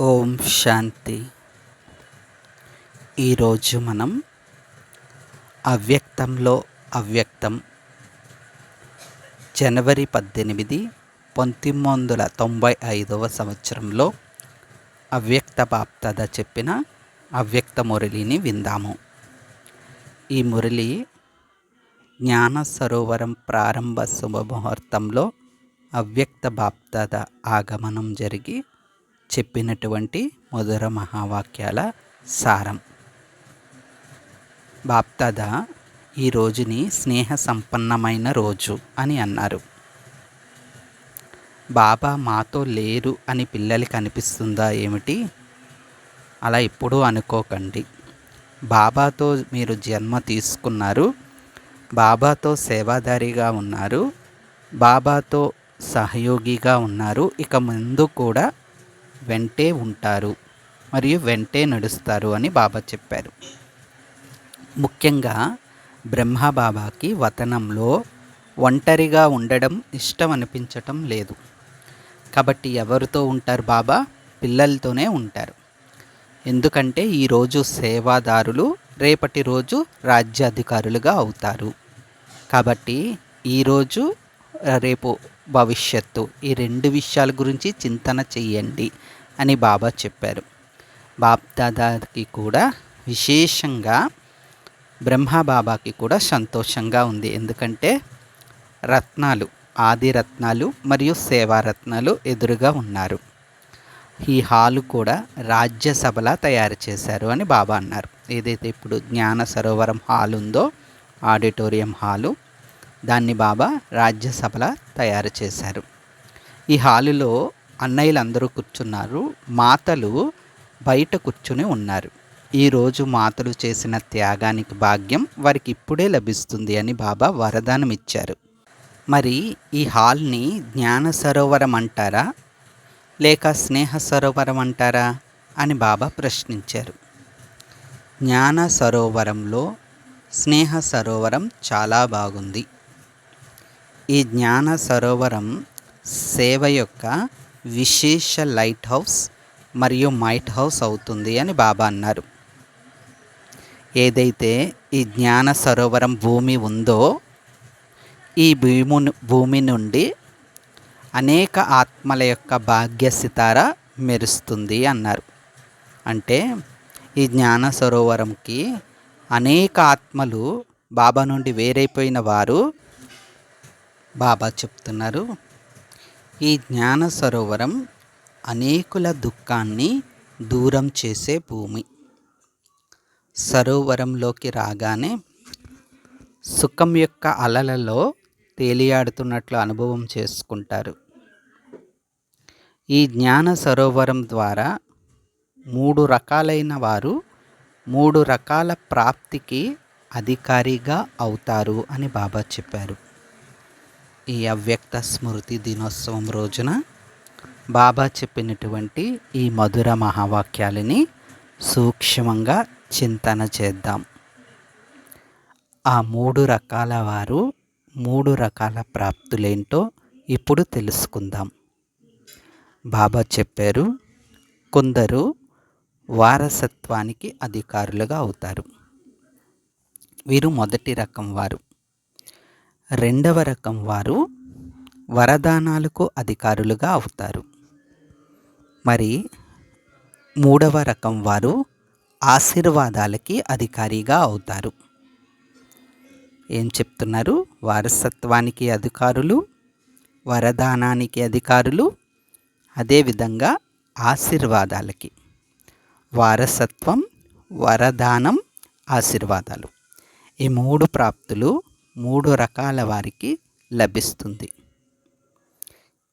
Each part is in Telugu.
ఓం శాంతి. ఈరోజు మనం అవ్యక్తంలో అవ్యక్తం. జనవరి పద్దెనిమిది పంతొమ్మిది వందల తొంభై ఐదవ సంవత్సరంలో అవ్యక్త బాప్తద చెప్పిన అవ్యక్త మురళిని విందాము. ఈ మురళి జ్ఞాన సరోవరం ప్రారంభ శుభముహూర్తంలో అవ్యక్త బాప్తద ఆగమనం జరిగి చెప్పినటువంటి మధుర మహావాక్యాల సారం. బాప్తాద ఈ రోజుని స్నేహ సంపన్నమైన రోజు అని అన్నారు. బాబా మాతో లేరు అని పిల్లలకి అనిపిస్తుందా ఏమిటి? అలా ఎప్పుడూ అనుకోకండి. బాబాతో మీరు జన్మ తీసుకున్నారు. బాబాతో సేవాదారిగా ఉన్నారు. బాబాతో సహయోగిగా ఉన్నారు. ఇక ముందు కూడా వెంటే ఉంటారు మరియు వెంటే నడుస్తారు అని బాబా చెప్పారు. ముఖ్యంగా బ్రహ్మ బాబాకి వతనంలో ఒంటరిగా ఉండడం ఇష్టం అనిపించటం లేదు. కాబట్టి ఎవరితో ఉంటారు బాబా? పిల్లలతోనే ఉంటారు. ఎందుకంటే ఈరోజు సేవాదారులు రేపటి రోజు రాజ్యాధికారులుగా అవుతారు. కాబట్టి ఈరోజు రేపు భవిష్యత్తు. ఈ రెండు విషయాల గురించి చింతన చెయ్యండి అని బాబా చెప్పారు. బాప్దాదాకి కూడా విశేషంగా బ్రహ్మ బాబాకి కూడా సంతోషంగా ఉంది. ఎందుకంటే రత్నాలు ఆది రత్నాలు మరియు సేవారత్నాలు ఎదురుగా ఉన్నారు. ఈ హాలు కూడా రాజ్యసభలా తయారు చేశారు అని బాబా అన్నారు. ఏదైతే ఇప్పుడు జ్ఞాన సరోవరం హాల్ ఉందో ఆడిటోరియం హాలు దాన్ని బాబా రాజ్యసభలా తయారు చేశారు. ఈ హాలులో అన్నయ్యలు అందరూ కూర్చున్నారు. మాతలు బయట కూర్చుని ఉన్నారు. ఈరోజు మాతలు చేసిన త్యాగానికి భాగ్యం వారికి ఇప్పుడే లభిస్తుంది అని బాబా వరదానం ఇచ్చారు. మరి ఈ హాల్ని జ్ఞాన సరోవరం అంటారా? లేక స్నేహ సరోవరం అంటారా? అని బాబా ప్రశ్నించారు. జ్ఞాన సరోవరంలో స్నేహ సరోవరం చాలా బాగుంది. ఈ జ్ఞాన సరోవరం సేవ యొక్క విశేష లైట్ హౌస్ మరియు మైట్ హౌస్ అవుతుంది అని బాబా అన్నారు. ఏదైతే ఈ జ్ఞాన సరోవరం భూమి ఉందో ఈ భూము భూమి నుండి అనేక ఆత్మల యొక్క భాగ్య సితార మెరుస్తుంది అన్నారు. అంటే ఈ జ్ఞాన సరోవరంకి అనేక ఆత్మలు బాబా నుండి వేరైపోయిన వారు బాబా చెప్తున్నారు. ఈ జ్ఞాన సరోవరం అనేకుల దుఃఖాన్ని దూరం చేసే భూమి. సరోవరంలోకి రాగానే సుఖం యొక్క అలలలో తేలియాడుతున్నట్లు అనుభవం చేసుకుంటారు. ఈ జ్ఞాన సరోవరం ద్వారా మూడు రకాలైన వారు మూడు రకాల ప్రాప్తికి అధికారిగా అవుతారు అని బాబా చెప్పారు. ఈ అవ్యక్త స్మృతి దినోత్సవం రోజున బాబా చెప్పినటువంటి ఈ మధుర మహావాక్యాలని సూక్ష్మంగా చింతన చేద్దాం. ఆ మూడు రకాల వారు మూడు రకాల ప్రాప్తులేంటో ఇప్పుడు తెలుసుకుందాం. బాబా చెప్పారు కొందరు వారసత్వానికి అధికారులుగా అవుతారు. వీరు మొదటి రకం వారు. రెండవ రకం వారు వరదానాలకు అధికారులుగా అవుతారు. మరి మూడవ రకం వారు ఆశీర్వాదాలకి అధికారిగా అవుతారు. ఏం చెప్తున్నారు? వారసత్వానికి అధికారులు వరదానానికి అధికారులు అదేవిధంగా ఆశీర్వాదాలకి. వారసత్వం వరదానం ఆశీర్వాదాలు. ఈ మూడు ప్రాప్తులు మూడు రకాల వారికి లభిస్తుంది.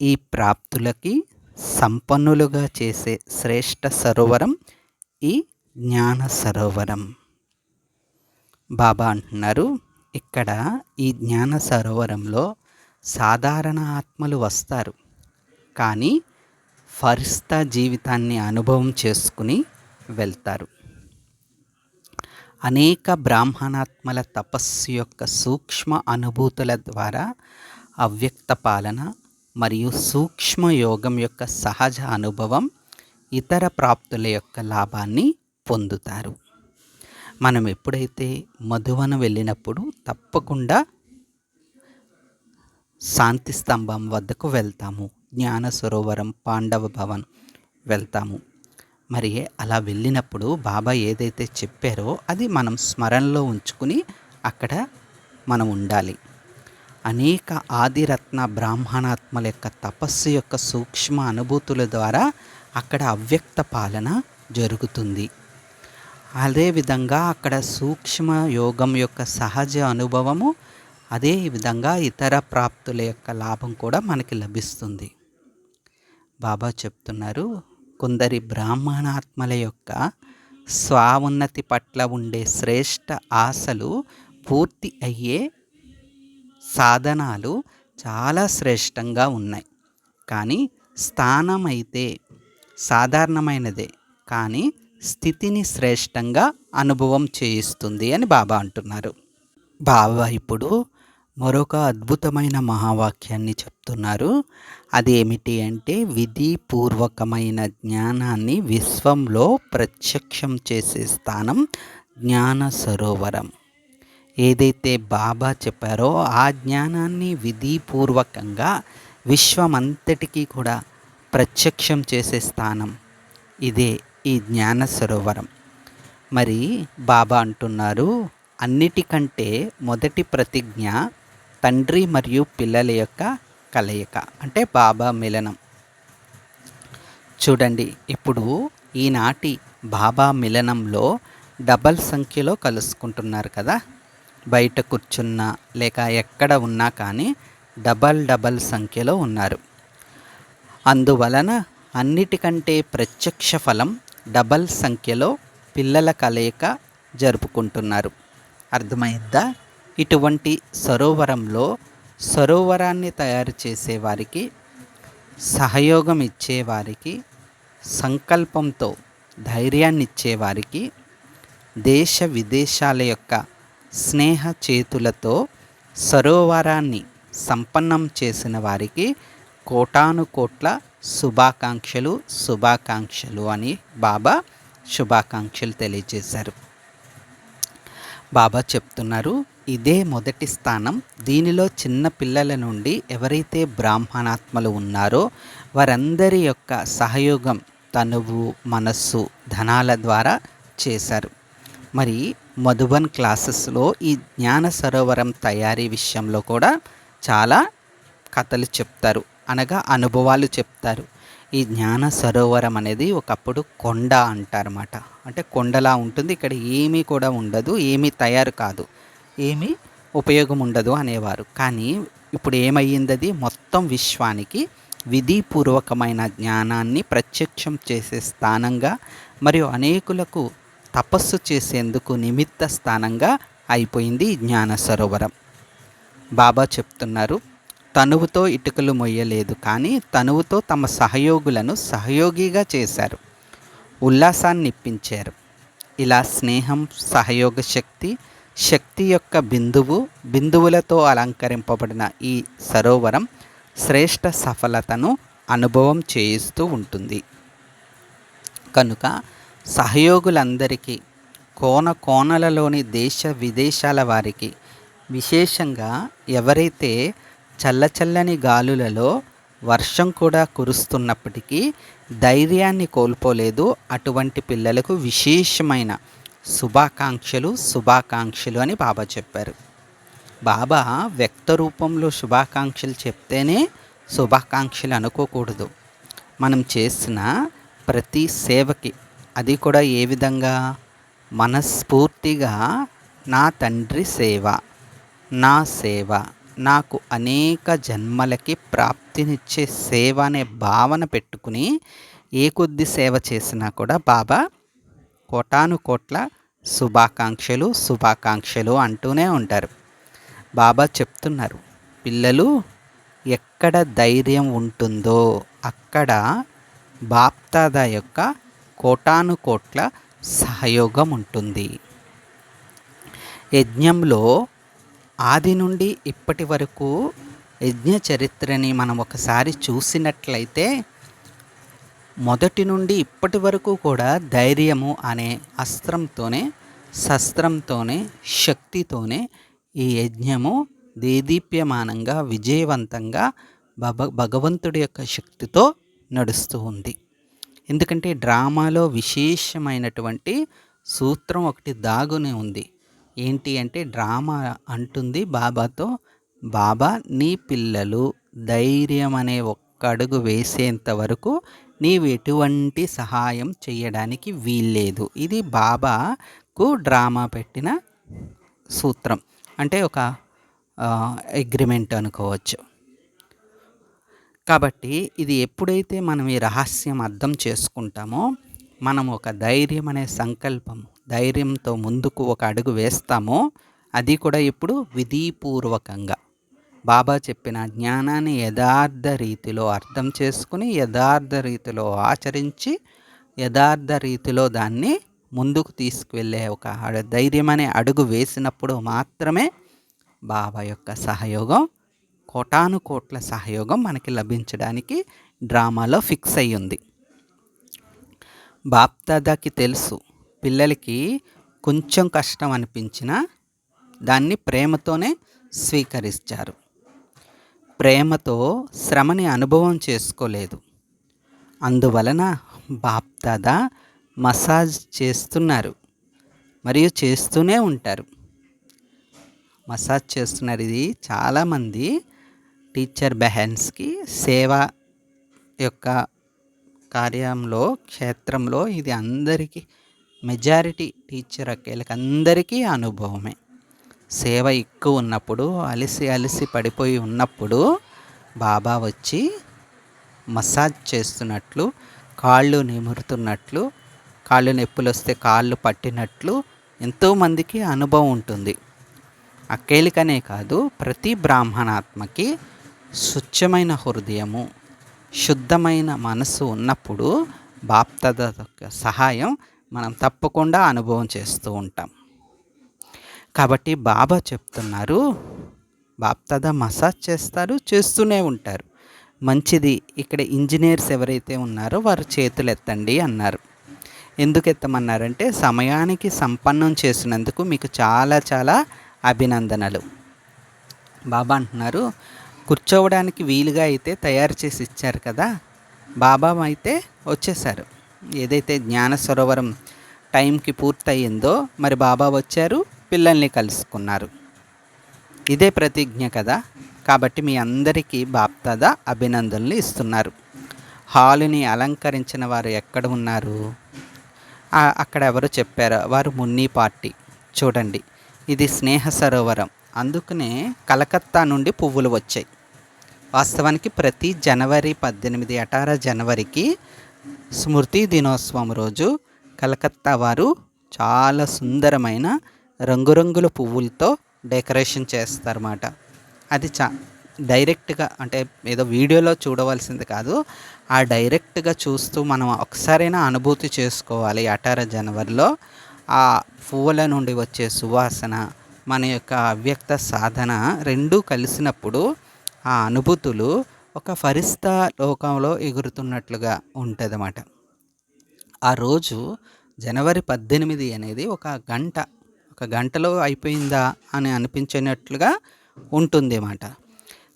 ఈ ప్రాప్తులకి సంపన్నులుగా చేసే శ్రేష్ఠ సరోవరం ఈ జ్ఞాన సరోవరం. బాబా అంటున్నారు ఇక్కడ ఈ జ్ఞాన సరోవరంలో సాధారణ ఆత్మలు వస్తారు. కానీ ఫరిస్తా జీవితాన్ని అనుభవం చేసుకుని వెళ్తారు. అనేక బ్రాహ్మణాత్మల తపస్సు యొక్క సూక్ష్మ అనుభూతుల ద్వారా అవ్యక్త పాలన మరియు సూక్ష్మ యోగం యొక్క సహజ అనుభవం ఇతర ప్రాప్తుల యొక్క లాభాన్ని పొందుతారు. మనం ఎప్పుడైతే మధువన వెళ్ళినప్పుడు తప్పకుండా శాంతి స్తంభం వద్దకు వెళ్తాము. జ్ఞాన సరోవరం పాండవ భవన్ వెళ్తాము. మరి అలా వెళ్ళినప్పుడు బాబా ఏదైతే చెప్పారో అది మనం స్మరణలో ఉంచుకుని అక్కడ మనం ఉండాలి. అనేక ఆదిరత్న బ్రాహ్మణాత్మల యొక్క తపస్సు యొక్క సూక్ష్మ అనుభూతుల ద్వారా అక్కడ అవ్యక్త పాలన జరుగుతుంది. అదేవిధంగా అక్కడ సూక్ష్మ యోగం యొక్క సహజ అనుభవము అదే విధంగా ఇతర ప్రాప్తుల యొక్క లాభం కూడా మనకి లభిస్తుంది. బాబా చెప్తున్నారు కొందరి బ్రాహ్మణాత్మల యొక్క స్వావున్నతి పట్ల ఉండే శ్రేష్ట ఆశలు పూర్తి అయ్యే సాధనాలు చాలా శ్రేష్టంగా ఉన్నాయి. కానీ స్థానం అయితే సాధారణమైనదే. కానీ స్థితిని శ్రేష్టంగా అనుభవం చేయిస్తుంది అని బాబా అంటున్నారు. బాబా ఇప్పుడు మరొక అద్భుతమైన మహావాక్యాన్ని చెప్తున్నారు. అదేమిటి అంటే విధిపూర్వకమైన జ్ఞానాన్ని విశ్వంలో ప్రత్యక్షం చేసే స్థానం జ్ఞాన సరోవరం. ఏదైతే బాబా చెప్పారో ఆ జ్ఞానాన్ని విధిపూర్వకంగా విశ్వమంతటికీ కూడా ప్రత్యక్షం చేసే స్థానం ఇదే ఈ జ్ఞాన సరోవరం. మరి బాబా అంటున్నారు అన్నిటికంటే మొదటి ప్రతిజ్ఞ తండ్రి మరియు పిల్లల యొక్క కలయిక అంటే బాబా మిలనం. చూడండి ఇప్పుడు ఈనాటి బాబా మిలనంలో డబల్ సంఖ్యలో కలుసుకుంటున్నారు కదా. బయట కూర్చున్నా లేక ఎక్కడ ఉన్నా కానీ డబల్ డబల్ సంఖ్యలో ఉన్నారు. అందువలన అన్నిటికంటే ప్రత్యక్ష ఫలం డబల్ సంఖ్యలో పిల్లల కలయిక జరుపుకుంటున్నారు. అర్థమైందా? ఇటువంటి సరోవరంలో సరోవరాన్ని తయారు చేసేవారికి సహయోగం ఇచ్చేవారికి సంకల్పంతో ధైర్యాన్ని ఇచ్చేవారికి దేశ విదేశాల యొక్క స్నేహ చేతులతో సరోవరాన్ని సంపన్నం చేసిన వారికి కోటాను కోట్ల శుభాకాంక్షలు శుభాకాంక్షలు అని బాబా శుభాకాంక్షలు తెలియజేశారు. బాబా చెప్తున్నారు ఇదే మొదటి స్థానం. దీనిలో చిన్న పిల్లల నుండి ఎవరైతే బ్రాహ్మణాత్మలు ఉన్నారో వారందరి యొక్క సహయోగం తనువు మనస్సు ధనాల ద్వారా చేశారు. మరి మధుబన్ క్లాసెస్లో ఈ జ్ఞాన సరోవరం తయారీ విషయంలో కూడా చాలా కథలు చెప్తారు. అనగా అనుభవాలు చెప్తారు. ఈ జ్ఞాన సరోవరం అనేది ఒకప్పుడు కొండ అంటారన్నమాట. అంటే కొండలా ఉంటుంది. ఇక్కడ ఏమీ కూడా ఉండదు. ఏమీ తయారు కాదు. ఏమీ ఉపయోగం ఉండదు అనేవారు. కానీ ఇప్పుడు ఏమయ్యిందది? మొత్తం విశ్వానికి విధిపూర్వకమైన జ్ఞానాన్ని ప్రత్యక్షం చేసే స్థానంగా మరియు అనేకులకు తపస్సు చేసేందుకు నిమిత్త స్థానంగా అయిపోయింది జ్ఞాన సరోవరం. బాబా చెప్తున్నారు తనువుతో ఇటుకలు మొయ్యలేదు కానీ తనువుతో తమ సహయోగులను సహయోగిగా చేశారు. ఉల్లాసాన్ని ఇప్పించారు ఇలా స్నేహం సహయోగ శక్తి శక్తి యొక్క బిందువు బిందువులతో అలంకరింపబడిన ఈ సరోవరం శ్రేష్ట సఫలతను అనుభవం చేయిస్తూ ఉంటుంది. కనుక సహయోగులందరికీ కోన కోనలలోని దేశ విదేశాల వారికి విశేషంగా ఎవరైతే చల్లచల్లని గాలులలో వర్షం కూడా కురుస్తున్నప్పటికీ ధైర్యాన్ని కోల్పోలేదు అటువంటి పిల్లలకు విశేషమైన శుభాకాంక్షలు శుభాకాంక్షలు అని బాబా చెప్పారు. బాబా వ్యక్త రూపంలో శుభాకాంక్షలు చెప్తేనే శుభాకాంక్షలు అనుకోకూడదు. మనం చేసిన ప్రతి సేవకి అది కూడా ఏ విధంగా? మనస్ఫూర్తిగా నా తండ్రి సేవ నా సేవ నాకు అనేక జన్మలకి ప్రాప్తినిచ్చే సేవ అనే భావన పెట్టుకుని ఏ కొద్ది సేవ చేసినా కూడా బాబా కోటాను కోట్ల శుభాకాంక్షలు శుభాకాంక్షలు అంటూనే ఉంటారు. బాబా చెప్తున్నారు పిల్లలు ఎక్కడ ధైర్యం ఉంటుందో అక్కడ బాప్తాద యొక్క కోటాను కోట్ల సహయోగం ఉంటుంది. యజ్ఞంలో ఆది నుండి ఇప్పటి వరకు యజ్ఞ చరిత్రని మనం ఒకసారి చూసినట్లయితే మొదటి నుండి ఇప్పటి వరకు కూడా ధైర్యము అనే అస్త్రంతోనే శస్త్రంతోనే శక్తితోనే ఈ యజ్ఞము దేదీప్యమానంగా విజయవంతంగా భగవంతుడి యొక్క శక్తితో నడుస్తూ ఉంది. ఎందుకంటే డ్రామాలో విశేషమైనటువంటి సూత్రం ఒకటి దాగునే ఉంది. ఏంటి అంటే డ్రామా అంటుంది బాబాతో బాబా నీ పిల్లలు ధైర్యం అనే ఒక్క అడుగు వేసేంత వరకు నీవు ఎటువంటి సహాయం చేయడానికి వీల్లేదు. ఇది బాబాకు డ్రామా పెట్టిన సూత్రం. అంటే ఒక అగ్రిమెంట్ అనుకోవచ్చు. కాబట్టి ఇది ఎప్పుడైతే మనం ఈ రహస్యం అర్థం చేసుకుంటామో మనం ఒక ధైర్యం అనే సంకల్పం ధైర్యంతో ముందుకు ఒక అడుగు వేస్తామో అది కూడా ఇప్పుడు విధిపూర్వకంగా. బాబా చెప్పిన జ్ఞానాన్ని యథార్థ రీతిలో అర్థం చేసుకుని యథార్థ రీతిలో ఆచరించి యథార్థ రీతిలో దాన్ని ముందుకు తీసుకువెళ్ళే ఒక ధైర్యం అనే అడుగు వేసినప్పుడు మాత్రమే బాబా యొక్క సహయోగం కోటాను కోట్ల సహయోగం మనకి లభించడానికి డ్రామాలో ఫిక్స్ అయ్యింది. బాప్దాదాకి తెలుసు పిల్లలకి కొంచెం కష్టం అనిపించినా దాన్ని ప్రేమతోనే స్వీకరించారు ప్రేమతో శ్రమని అనుభవం చేసుకోలేదు. అందువలన బాప్దాదా మసాజ్ చేస్తున్నారు మరియు చేస్తూనే ఉంటారు. మసాజ్ చేస్తున్నారు. ఇది చాలామంది టీచర్ బెహన్స్కి సేవ యొక్క కార్యంలో క్షేత్రంలో ఇది అందరికీ మెజారిటీ టీచర్ అక్కలకి అందరికీ అనుభవమే. సేవ ఎక్కువ ఉన్నప్పుడు అలసి అలసి పడిపోయి ఉన్నప్పుడు బాబా వచ్చి మసాజ్ చేస్తున్నట్లు కాళ్ళు నిమురుతున్నట్లు కాళ్ళు నొప్పులు వస్తే కాళ్ళు పట్టినట్లు ఎంతోమందికి అనుభవం ఉంటుంది. అక్కేలికనే కాదు ప్రతి బ్రాహ్మణాత్మకి స్వచ్ఛమైన హృదయము శుద్ధమైన మనసు ఉన్నప్పుడు బాప్తద సహాయం మనం తప్పకుండా అనుభవం చేస్తూ ఉంటాం. కాబట్టి బాబా చెప్తున్నారు బాప్తద మసాజ్ చేస్తారు చేస్తూనే ఉంటారు. మంచిది ఇక్కడ ఇంజనీర్స్ ఎవరైతే ఉన్నారో వారు చేతులు ఎత్తండి అన్నారు. ఎందుకు ఎత్తమన్నారంటే సమయానికి సంపన్నం చేసినందుకు మీకు చాలా చాలా అభినందనలు. బాబా అంటున్నారు కూర్చోవడానికి వీలుగా అయితే తయారు చేసి ఇచ్చారు కదా బాబా అయితే వచ్చేసారు ఏదైతే జ్ఞాన సరోవరం టైంకి పూర్తయిందో మరి బాబా వచ్చారు పిల్లల్ని కలుసుకున్నారు. ఇదే ప్రతిజ్ఞ కదా? కాబట్టి మీ అందరికీ బాప్తాద అభినందనలు ఇస్తున్నారు. హాలుని అలంకరించిన వారు ఎక్కడ ఉన్నారు? అక్కడ ఎవరు చెప్పారో? వారు మున్నీ పార్టీ. చూడండి ఇది స్నేహ సరోవరం. అందుకనే కలకత్తా నుండి పువ్వులు వచ్చాయి. వాస్తవానికి ప్రతి జనవరి పద్దెనిమిది అటార జనవరికి స్మృతి దినోత్సవం రోజు కలకత్తా వారు చాలా సుందరమైన రంగురంగుల పువ్వులతో డెకరేషన్ చేస్తారన్నమాట. అది చా డైరెక్ట్గా అంటే ఏదో వీడియోలో చూడవలసింది కాదు. ఆ డైరెక్ట్గా చూస్తూ మనం ఒకసారైనా అనుభూతి చేసుకోవాలి అటార జనవరిలో. ఆ పువ్వుల నుండి వచ్చే సువాసన మన యొక్క అవ్యక్త సాధన రెండూ కలిసినప్పుడు ఆ అనుభూతులు ఒక ఫరిస్తా లోకంలో ఎగురుతున్నట్లుగా ఉంటుందన్నమాట. ఆ రోజు జనవరి పద్దెనిమిది అనేది ఒక గంట ఒక గంటలో అయిపోయిందా అని అనిపించినట్లుగా ఉంటుంది అన్నమాట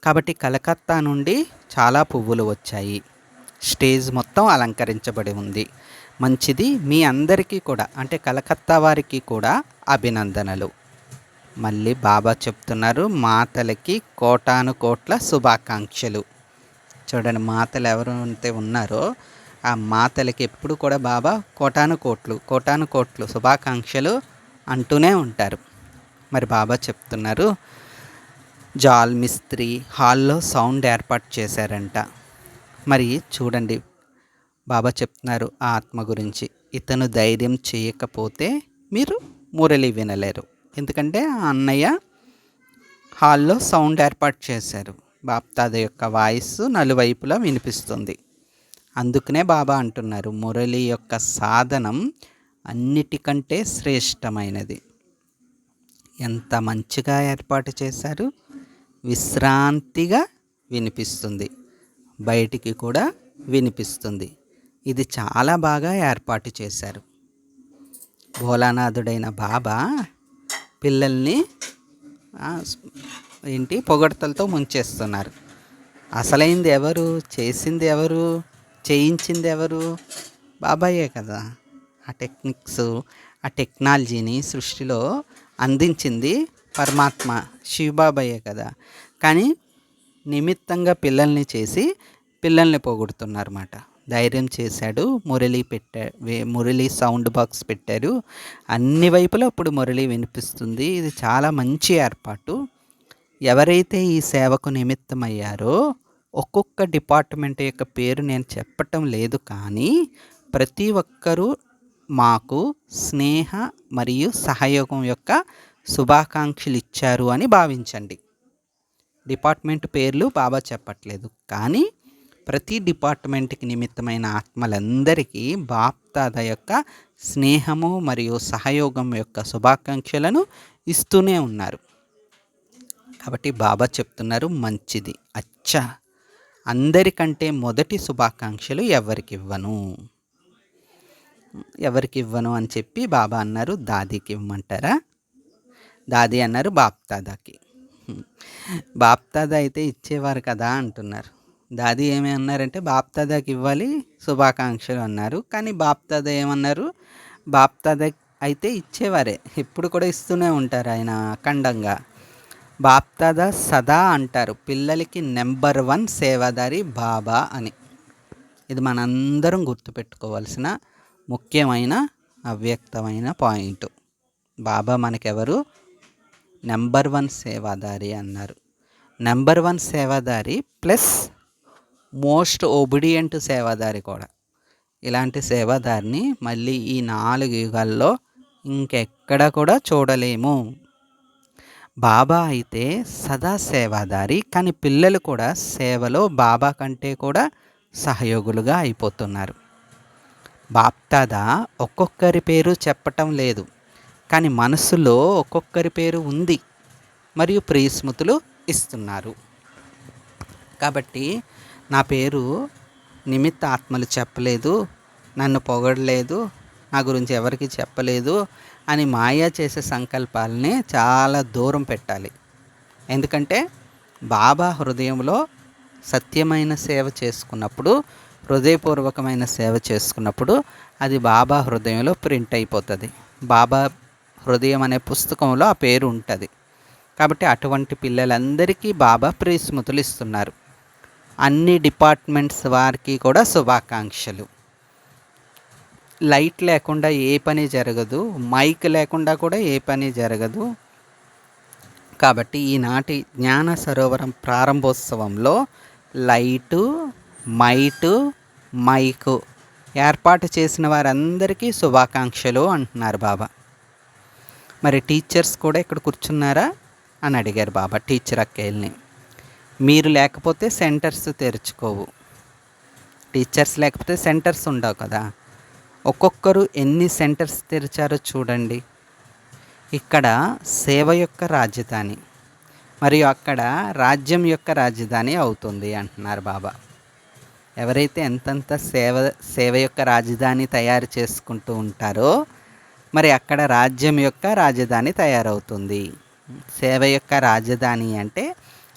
కాబట్టి కలకత్తా నుండి చాలా పువ్వులు వచ్చాయి. స్టేజ్ మొత్తం అలంకరించబడి ఉంది. మంచిది మీ అందరికీ కూడా అంటే కలకత్తా వారికి కూడా అభినందనలు. మళ్ళీ బాబా చెప్తున్నారు మాతలకి కోటాను కోట్ల శుభాకాంక్షలు. చూడండి మాతలు ఎవరైతే ఉన్నారో ఆ మాతలకి ఎప్పుడు కూడా బాబా కోటాను కోట్లు కోటాను కోట్లు శుభాకాంక్షలు అంటూనే ఉంటారు. మరి బాబా చెప్తున్నారు జాల్ మిస్త్రి హాల్లో సౌండ్ ఏర్పాటు చేశారంట. మరి చూడండి బాబా చెప్తున్నారు ఆ ఆత్మ గురించి. ఇతను ధైర్యం చేయకపోతే మీరు మురళి వినలేరు. ఎందుకంటే ఆ అన్నయ్య హాల్లో సౌండ్ ఏర్పాటు చేశారు. బాప్తాద యొక్క వాయిస్ నలువైపులా వినిపిస్తుంది. అందుకనే బాబా అంటున్నారు మురళి యొక్క సాధనం అన్నిటికంటే శ్రేష్టమైనది. ఎంత మంచిగా ఏర్పాటు చేశారు? విశ్రాంతిగా వినిపిస్తుంది. బయటికి కూడా వినిపిస్తుంది. ఇది చాలా బాగా ఏర్పాటు చేశారు. భోలానాథుడైన బాబా పిల్లల్ని ఏంటి పొగడతలతో ముంచేస్తున్నారు. అసలైంది ఎవరు? చేసింది ఎవరు? చేయించింది ఎవరు? బాబాయే కదా. ఆ టెక్నిక్స్ ఆ టెక్నాలజీని సృష్టిలో అందించింది పరమాత్మ శివబాబయ్యే కదా. కానీ నిమిత్తంగా పిల్లల్ని చేసి పిల్లల్ని పోగొడుతున్నారన్నమాట. ధైర్యం చేశాడు మురళి పెట్టా మురళి సౌండ్ బాక్స్ పెట్టారు. అన్ని వైపులా ఇప్పుడు మురళి వినిపిస్తుంది. ఇది చాలా మంచి ఏర్పాటు. ఎవరైతే ఈ సేవకు నిమిత్తమయ్యారో ఒక్కొక్క డిపార్ట్మెంట్ యొక్క పేరు నేను చెప్పటం లేదు కానీ ప్రతి ఒక్కరూ మాకు స్నేహ మరియు సహయోగం యొక్క శుభాకాంక్షలు ఇచ్చారు అని భావించండి. డిపార్ట్మెంట్ పేర్లు బాబా చెప్పట్లేదు. కానీ ప్రతి డిపార్ట్మెంట్కి నిమిత్తమైన ఆత్మలందరికీ బాప్తాద యొక్క స్నేహము మరియు సహయోగం యొక్క శుభాకాంక్షలను ఇస్తూనే ఉన్నారు. కాబట్టి బాబా చెప్తున్నారు మంచిది. అచ్చా! అందరికంటే మొదటి శుభాకాంక్షలు ఎవరికి ఇవ్వను? ఎవరికి ఇవ్వను అని చెప్పి బాబా అన్నారు దాదీకి ఇవ్వమంటారా? దాది అన్నారు బాప్తాదాకి. బాప్తాద అయితే ఇచ్చేవారు కదా అంటున్నారు. దాది ఏమి అన్నారంటే బాప్తాదాకి ఇవ్వాలి శుభాకాంక్షలు అన్నారు. కానీ బాప్దాదా ఏమన్నారు? బాప్దాదా అయితే ఇచ్చేవారే. ఇప్పుడు కూడా ఇస్తూనే ఉంటారు ఆయన అఖండంగా. బాప్తాదా సదా అంటారు పిల్లలకి నెంబర్ వన్ సేవాదారి బాబా అని. ఇది మనందరం గుర్తుపెట్టుకోవాల్సిన ముఖ్యమైన అవ్యక్తమైన పాయింట్. బాబా మనకెవరు? నెంబర్ వన్ సేవాదారి అన్నారు. నెంబర్ వన్ సేవాదారి ప్లస్ మోస్ట్ ఒబిడియంట్ సేవాదారి కూడా. ఇలాంటి సేవాదారిని మళ్ళీ ఈ నాలుగు యుగాల్లో ఇంకెక్కడ కూడా చూడలేము. బాబా అయితే సదా సేవాదారి కానీ పిల్లలు కూడా సేవలో బాబా కంటే కూడా సహయోగులుగా అయిపోతున్నారు. బాప్తాదా? ఒక్కొక్కరి పేరు చెప్పటం లేదు. కానీ మనసులో ఒక్కొక్కరి పేరు ఉంది. మరియు ప్రియస్మృతులు ఇస్తున్నారు. కాబట్టి నా పేరు నిమిత్త ఆత్మలు చెప్పలేదు. నన్ను పొగడలేదు. నా గురించి ఎవరికి చెప్పలేదు. అని మాయా చేసే సంకల్పాలని చాలా దూరం పెట్టాలి. ఎందుకంటే బాబా హృదయంలో సత్యమైన సేవ చేసుకున్నప్పుడు హృదయపూర్వకమైన సేవ చేసుకున్నప్పుడు అది బాబా హృదయంలో ప్రింట్ అయిపోతుంది. బాబా హృదయం అనే పుస్తకంలో ఆ పేరు ఉంటుంది. కాబట్టి అటువంటి పిల్లలందరికీ బాబా ప్రియస్మృతులు ఇస్తున్నారు. అన్ని డిపార్ట్మెంట్స్ వారికి కూడా శుభాకాంక్షలు. లైట్ లేకుండా ఏ పని జరగదు మైక్ లేకుండా కూడా ఏ పని జరగదు. కాబట్టి ఈనాటి జ్ఞాన సరోవరం ప్రారంభోత్సవంలో లైటు మైటు మైకు ఏర్పాటు చేసిన వారందరికీ శుభాకాంక్షలు అంటున్నారు బాబా. మరి టీచర్స్ కూడా ఇక్కడ కూర్చున్నారా అని అడిగారు బాబా టీచర్ అక్కయ్యల్ని మీరు లేకపోతే సెంటర్స్ తెరుచుకోవు. టీచర్స్ లేకపోతే సెంటర్స్ ఉండవు కదా. ఒక్కొక్కరు ఎన్ని సెంటర్స్ తెరిచారో చూడండి. ఇక్కడ సేవ యొక్క రాజధాని మరియు అక్కడ రాజ్యం యొక్క రాజధాని అవుతుంది అంటున్నారు బాబా. ఎవరైతే ఎంతంత సేవ సేవ యొక్క రాజధాని తయారు చేసుకుంటూ ఉంటారో మరి అక్కడ రాజ్యం యొక్క రాజధాని తయారవుతుంది. సేవ యొక్క రాజధాని అంటే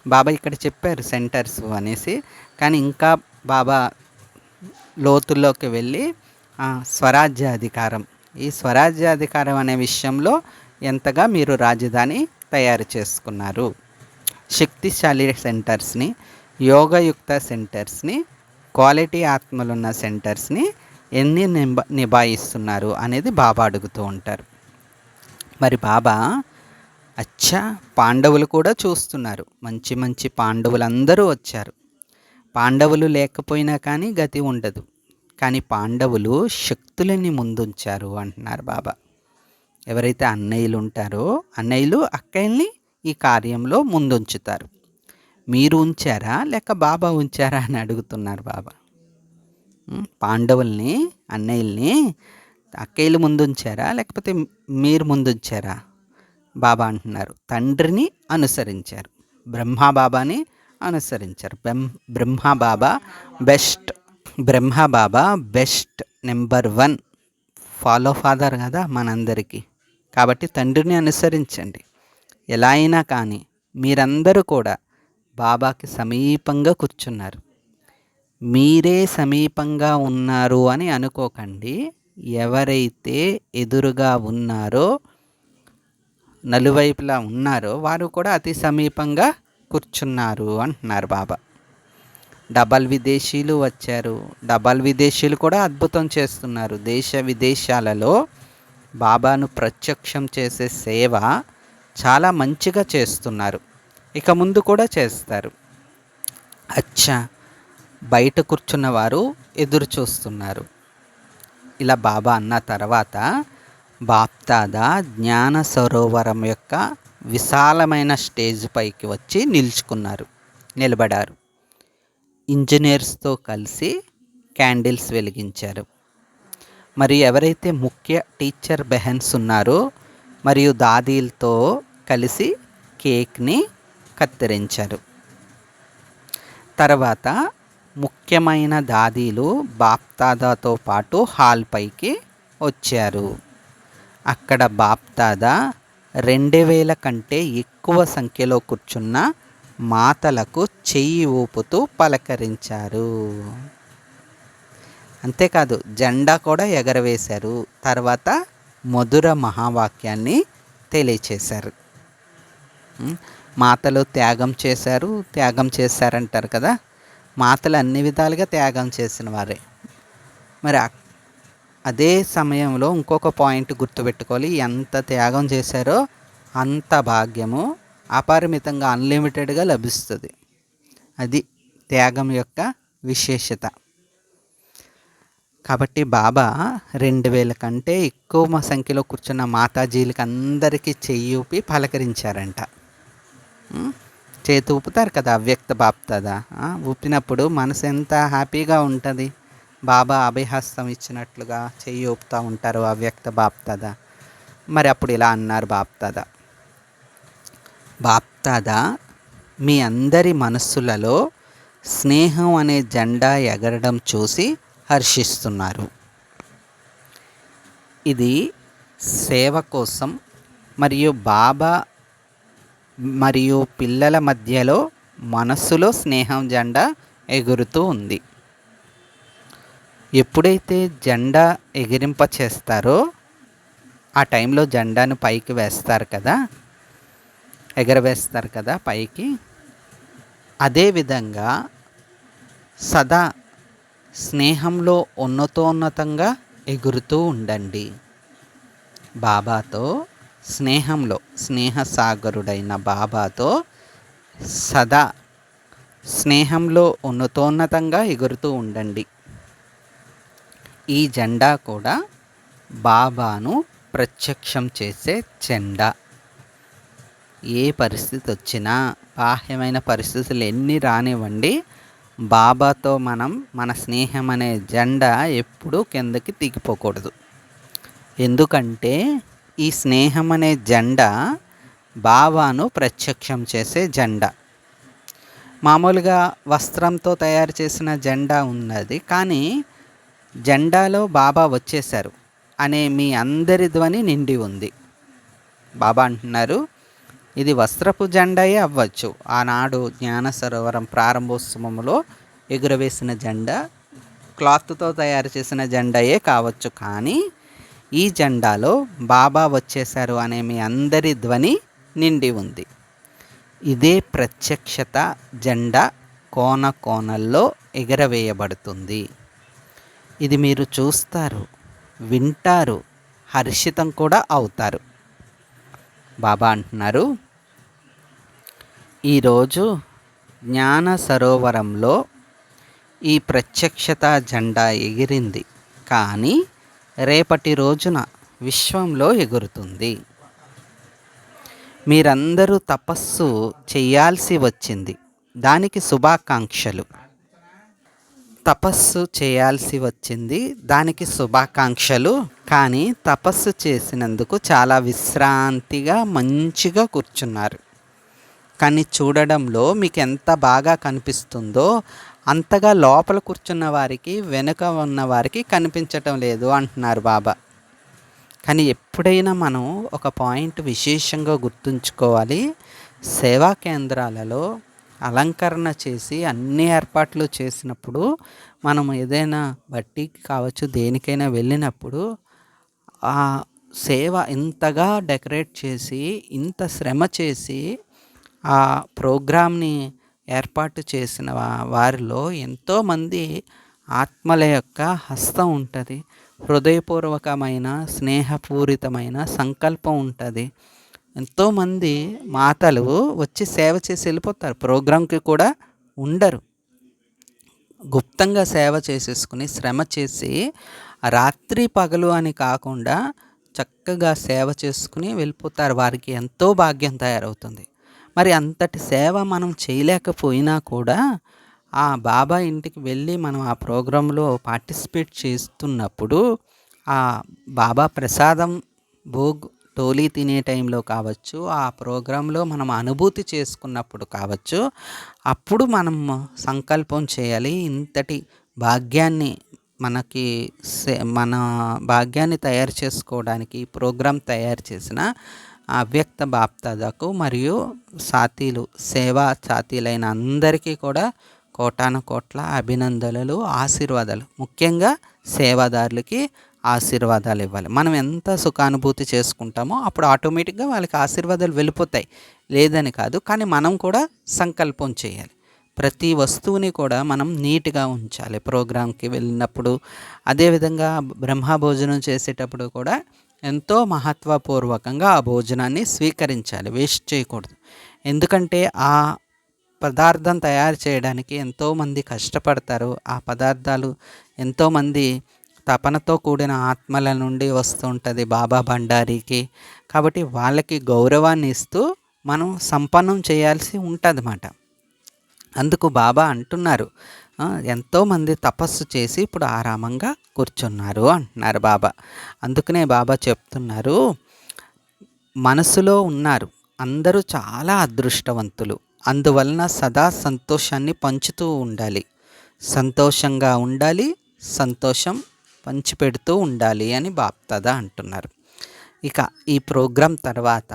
బాబా ఇక్కడ చెప్పారు సెంటర్స్ అనేసి కానీ ఇంకా బాబా లోతుల్లోకి వెళ్ళి స్వరాజ్యాధికారం. ఈ స్వరాజ్యాధికారం అనే విషయంలో ఎంతగా మీరు రాజధాని తయారు చేసుకున్నారు? శక్తిశాలి సెంటర్స్ని యోగయుక్త సెంటర్స్ని క్వాలిటీ ఆత్మలున్న సెంటర్స్ని ఎన్ని నింబ నిభాయిస్తున్నారు అనేది బాబా అడుగుతూ ఉంటారు. మరి బాబా అచ్చా పాండవులు కూడా చూస్తున్నారు. మంచి మంచి పాండవులందరూ వచ్చారు. పాండవులు లేకపోయినా కానీ గతి ఉండదు. కానీ పాండవులు శక్తులని ముందుంచారు అంటున్నారు బాబా. ఎవరైతే అన్నయ్యలు ఉంటారో అన్నయ్యలు అక్కయ్యల్ని ఈ కార్యంలో ముందుంచుతారు. మీరు ఉంచారా లేక బాబా ఉంచారా అని అడుగుతున్నారు బాబా. పాండవుల్ని అన్నయ్యల్ని అక్కయ్యలు ముందుంచారా లేకపోతే మీరు ముందు ఉంచారా బాబా అంటున్నారు. తండ్రిని అనుసరించారు. బ్రహ్మా బాబాని అనుసరించారు. Brahma Brahma Baba best. Brahma Baba best number one. Follow father కదా మనందరికీ. కాబట్టి తండ్రిని అనుసరించండి. ఎలా అయినా కానీ మీరందరూ కూడా బాబాకి సమీపంగా కూర్చున్నారు. మీరే సమీపంగా ఉన్నారు అని అనుకోకండి. ఎవరైతే ఎదురుగా ఉన్నారో నలువైపులా ఉన్నారో వారు కూడా అతి సమీపంగా కూర్చున్నారు అంటున్నారు బాబా. డబల్ విదేశీయులు వచ్చారు. డబల్ విదేశీయులు కూడా అద్భుతం చేస్తున్నారు. దేశ విదేశాలలో బాబాను ప్రత్యక్షం చేసే సేవ చాలా మంచిగా చేస్తున్నారు. ఇక ముందు కూడా చేస్తారు. అచ్చా బయట కూర్చున్న వారు ఎదురు చూస్తున్నారు. ఇలా బాబా అన్న తర్వాత బాప్తాదా జ్ఞాన సరోవరం యొక్క విశాలమైన స్టేజ్ పైకి వచ్చి నిల్చుకున్నారు నిలబడారు. ఇంజనీర్స్తో కలిసి క్యాండిల్స్ వెలిగించారు. మరి ఎవరైతే ముఖ్య టీచర్ బెహన్స్ ఉన్నారో మరియు దాదీలతో కలిసి కేక్ని కత్తిరించారు. తర్వాత ముఖ్యమైన దాదీలు బాప్తాదాతో పాటు హాల్ పైకి వచ్చారు. అక్కడ బాప్తాదా రెండు వేల కంటే ఎక్కువ సంఖ్యలో కూర్చున్న మాతలకు చెయ్యి ఊపుతూ పలకరించారు. అంతేకాదు జెండా కూడా ఎగరవేశారు. తర్వాత మధుర మహావాక్యాన్ని తెలియచేశారు. మాతలు త్యాగం చేశారు త్యాగం చేశారంటారు కదా? మాతలు అన్ని విధాలుగా త్యాగం చేసిన వారే. మరి అదే సమయంలో ఇంకొక పాయింట్ గుర్తుపెట్టుకోవాలి. ఎంత త్యాగం చేశారో అంత భాగ్యము అపరిమితంగా అన్లిమిటెడ్గా లభిస్తుంది. అది త్యాగం యొక్క విశేషత. కాబట్టి బాబా రెండు వేల కంటే ఎక్కువ సంఖ్యలో కూర్చున్న మాతాజీలకి అందరికీ చెయ్యి ఊపి పలకరించారంట. చేతి ఊపుతారు కదా అవ్యక్త బాప్తద. ఊపినప్పుడు మనసు ఎంత హ్యాపీగా ఉంటుంది. బాబా అభయహస్తం ఇచ్చినట్లుగా చెయ్యి ఊపుతూ ఉంటారు అవ్యక్త బాప్తద. మరి అప్పుడు ఇలా అన్నారు బాప్తద. బాప్తాదా మీ అందరి మనస్సులలో స్నేహం అనే జెండా ఎగరడం చూసి హర్షిస్తున్నారు. ఇది సేవ కోసం మరియు బాబా మరియు పిల్లల మధ్యలో మనస్సులో స్నేహం జెండా ఎగురుతూ ఉంది. ఎప్పుడైతే జెండా ఎగిరింప చేస్తారో ఆ టైంలో జెండాను పైకి వేస్తారు కదా ఎగరవేస్తారు కదా పైకి. అదేవిధంగా సదా స్నేహంలో ఉన్నతోన్నతంగా ఎగురుతూ ఉండండి. బాబాతో స్నేహంలో స్నేహసాగరుడైన బాబాతో సదా స్నేహంలో ఉన్నతోన్నతంగా ఎగురుతూ ఉండండి. ఈ జెండా కూడా బాబాను ప్రత్యక్షం చేసే జెండా. ఏ పరిస్థితి వచ్చినా బాహ్యమైన పరిస్థితులు ఎన్ని రానివ్వండి బాబాతో మనం మన స్నేహం అనే జెండా ఎప్పుడూ కిందకి దిగిపోకూడదు. ఎందుకంటే ఈ స్నేహం అనే జెండా బాబాను ప్రత్యక్షం చేసే జెండా. మామూలుగా వస్త్రంతో తయారు చేసిన జెండా ఉన్నది కానీ జెండాలో బాబా వచ్చేశారు అనే మీ అందరి ధ్వని నిండి ఉంది. బాబా అంటున్నారు ఇది వస్త్రపు జెండాయే అవ్వచ్చు. ఆనాడు జ్ఞాన సరోవరం ప్రారంభోత్సవంలో ఎగురవేసిన జెండా క్లాత్తో తయారు చేసిన జెండాయే కావచ్చు కానీ ఈ జెండాలో బాబా వచ్చేశారు అనే మీ అందరి ధ్వని నిండి ఉంది. ఇదే ప్రత్యక్షత జెండా కోన కోనల్లో ఎగరవేయబడుతుంది. ఇది మీరు చూస్తారు వింటారు హర్షితం కూడా అవుతారు. బాబా అంటున్నారు ఈరోజు జ్ఞాన సరోవరంలో ఈ ప్రత్యక్షత జెండా ఎగిరింది. కానీ రేపటి రోజున విశ్వంలో ఎగురుతుంది. మీరందరూ తపస్సు చేయాల్సి వచ్చింది. దానికి శుభాకాంక్షలు. తపస్సు చేయాల్సి వచ్చింది దానికి శుభాకాంక్షలు. కానీ తపస్సు చేసినందుకు చాలా విశ్రాంతిగా మంచిగా కూర్చున్నారు. కానీ చూడడంలో మీకు ఎంత బాగా కనిపిస్తుందో అంతగా లోపల కూర్చున్న వారికి వెనుక ఉన్న వారికి కనిపించటం లేదు అంటున్నారు బాబా. కానీ ఎప్పుడైనా మనం ఒక పాయింట్ విశేషంగా గుర్తుంచుకోవాలి. సేవా కేంద్రాలలో అలంకరణ చేసి అన్ని ఏర్పాట్లు చేసినప్పుడు మనం ఏదైనా బట్టికి కావచ్చు దేనికైనా వెళ్ళినప్పుడు ఆ సేవ ఇంతగా డెకరేట్ చేసి ఇంత శ్రమ చేసి ఆ ప్రోగ్రామ్ని ఏర్పాటు చేసిన వారిలో ఎంతోమంది ఆత్మల యొక్క హస్తం ఉంటుంది. హృదయపూర్వకమైన స్నేహపూరితమైన సంకల్పం ఉంటుంది. ఎంతోమంది మాతలు వచ్చి సేవ చేసి వెళ్ళిపోతారు. ప్రోగ్రాంకి కూడా ఉండరు. గుప్తంగా సేవ చేసేసుకుని శ్రమ చేసి రాత్రి పగలు అని కాకుండా చక్కగా సేవ చేసుకుని వెళ్ళిపోతారు. వారికి ఎంతో భాగ్యం తయారవుతుంది. మరి అంతటి సేవ మనం చేయలేకపోయినా కూడా ఆ బాబా ఇంటికి వెళ్ళి మనం ఆ ప్రోగ్రాంలో పార్టిసిపేట్ చేస్తున్నప్పుడు ఆ బాబా ప్రసాదం భోగ్ టోలీ తినే టైంలో కావచ్చు ఆ ప్రోగ్రాంలో మనం అనుభూతి చేసుకున్నప్పుడు కావచ్చు అప్పుడు మనం సంకల్పం చేయాలి. ఇంతటి భాగ్యాన్ని మనకి మన భాగ్యాన్ని తయారు చేసుకోవడానికి ప్రోగ్రాం తయారు చేసిన అవ్యక్త బాప్తాదకు మరియు సాతీలు సేవా సాతీలైన అందరికీ కూడా కోటాను కోట్ల అభినందనలు ఆశీర్వాదాలు. ముఖ్యంగా సేవాదారులకి ఆశీర్వాదాలు ఇవ్వాలి. మనం ఎంత సుఖానుభూతి చేసుకుంటామో అప్పుడు ఆటోమేటిక్గా వాళ్ళకి ఆశీర్వాదాలు వెళ్ళిపోతాయి. లేదని కాదు కానీ మనం కూడా సంకల్పం చేయాలి. ప్రతి వస్తువుని కూడా మనం నీట్గా ఉంచాలి. ప్రోగ్రాంకి వెళ్ళినప్పుడు అదేవిధంగా బ్రహ్మ భోజనం చేసేటప్పుడు కూడా ఎంతో మహత్వపూర్వకంగా ఆ భోజనాన్ని స్వీకరించాలి. వేస్ట్ చేయకూడదు. ఎందుకంటే ఆ పదార్థం తయారు చేయడానికి ఎంతోమంది కష్టపడతారు. ఆ పదార్థాలు ఎంతోమంది తపనతో కూడిన ఆత్మల నుండి వస్తుంటుంది బాబా భండారీకి. కాబట్టి వాళ్ళకి గౌరవాన్ని ఇస్తూ మనం సంపన్నం చేయాల్సి ఉంటుంది అందుకు బాబా అంటున్నారు. ఎంతోమంది తపస్సు చేసి ఇప్పుడు ఆరామంగా కూర్చున్నారు అంటున్నారు బాబా. అందుకనే బాబా చెప్తున్నారు మనసులో ఉన్నారు. అందరూ చాలా అదృష్టవంతులు. అందువలన సదా సంతోషాన్ని పంచుతూ ఉండాలి. సంతోషంగా ఉండాలి సంతోషం పంచిపెడుతూ ఉండాలి అని బాప్తాదా అంటున్నారు. ఇక ఈ ప్రోగ్రాం తర్వాత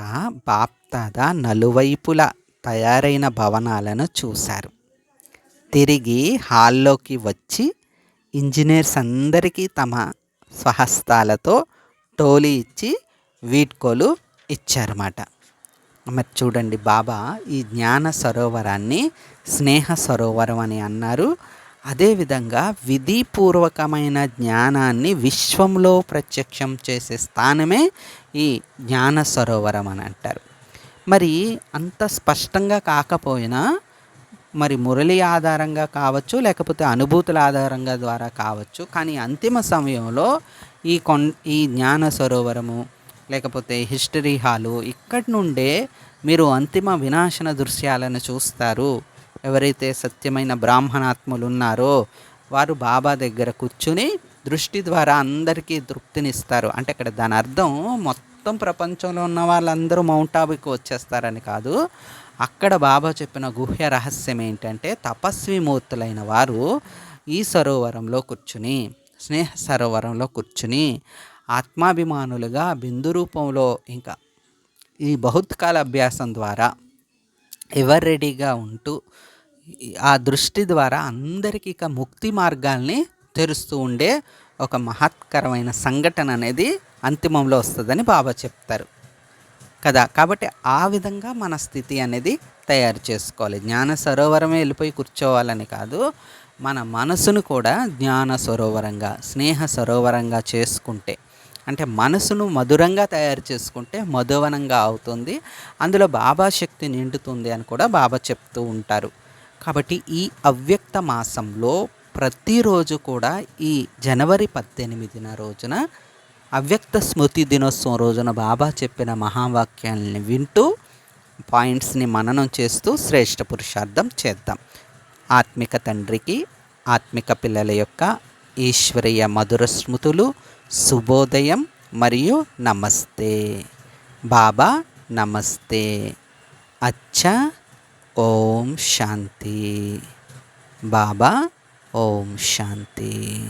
బాప్తాదా నలువైపుల తయారైన భవనాలను చూశారు. తిరిగి హాల్లోకి వచ్చి ఇంజనీర్స్ అందరికీ తమ స్వహస్తాలతో టోలీ ఇచ్చి వీడ్కోలు ఇచ్చారన్నమాట. మరి చూడండి బాబా ఈ జ్ఞాన సరోవరాన్ని స్నేహ సరోవరం అని అన్నారు. అదేవిధంగా విధిపూర్వకమైన జ్ఞానాన్ని విశ్వంలో ప్రత్యక్షం చేసే స్థానమే ఈ జ్ఞాన సరోవరం అని అంటారు. మరి అంత స్పష్టంగా కాకపోయినా మరి మురళి ఆధారంగా కావచ్చు లేకపోతే అనుభూతుల ఆధారంగా ద్వారా కావచ్చు కానీ అంతిమ సమయంలో ఈ కొన్ ఈ జ్ఞాన సరోవరము లేకపోతే హిస్టరీ హాలు ఇక్కడి నుండే మీరు అంతిమ వినాశన దృశ్యాలను చూస్తారు. ఎవరైతే సత్యమైన బ్రాహ్మణాత్ములు ఉన్నారో వారు బాబా దగ్గర కూర్చుని దృష్టి ద్వారా అందరికీ తృప్తినిస్తారు. అంటే ఇక్కడ దాని అర్థం మొత్తం ప్రపంచంలో ఉన్న వాళ్ళందరూ మౌంట్ ఆబుకి వచ్చేస్తారని కాదు. అక్కడ బాబా చెప్పిన గుహ్య రహస్యం ఏంటంటే తపస్వి మూర్తులైన వారు ఈ సరోవరంలో కూర్చుని స్నేహ సరోవరంలో కూర్చుని ఆత్మాభిమానులుగా బిందు రూపంలో ఇంకా ఈ బహుత్కాల అభ్యాసం ద్వారా ఎవర్ రెడీగా ఉంటూ ఆ దృష్టి ద్వారా అందరికీ ఇక ముక్తి మార్గాల్ని తెరుస్తూ ఉండే ఒక మహత్కరమైన సంఘటన అనేది అంతిమంలో వస్తుందని బాబా చెప్తారు. కదా. కాబట్టి ఆ విధంగా మన స్థితి అనేది తయారు చేసుకోవాలి. జ్ఞాన సరోవరమే వెళ్ళిపోయి కూర్చోవాలని కాదు. మన మనసును కూడా జ్ఞాన సరోవరంగా స్నేహ సరోవరంగా చేసుకుంటే అంటే మనసును మధురంగా తయారు చేసుకుంటే మధువనంగా అవుతుంది. అందులో బాబా శక్తి నిండుతుంది అని కూడా బాబా చెప్తూ ఉంటారు. కాబట్టి ఈ అవ్యక్త మాసంలో ప్రతిరోజు కూడా ఈ జనవరి పద్దెనిమిదిన రోజున అవ్యక్త స్మృతి దినోత్సవం రోజున బాబా చెప్పిన మహావాక్యాలని వింటూ పాయింట్స్ని మననం చేస్తూ శ్రేష్ఠ పురుషార్థం చేద్దాం. ఆత్మిక తండ్రికి ఆత్మిక పిల్లల యొక్క ఈశ్వరీయ మధుర స్మృతులు శుభోదయం మరియు నమస్తే. బాబా నమస్తే. అచ్చా ఓం శాంతి. బాబా ఓం శాంతి.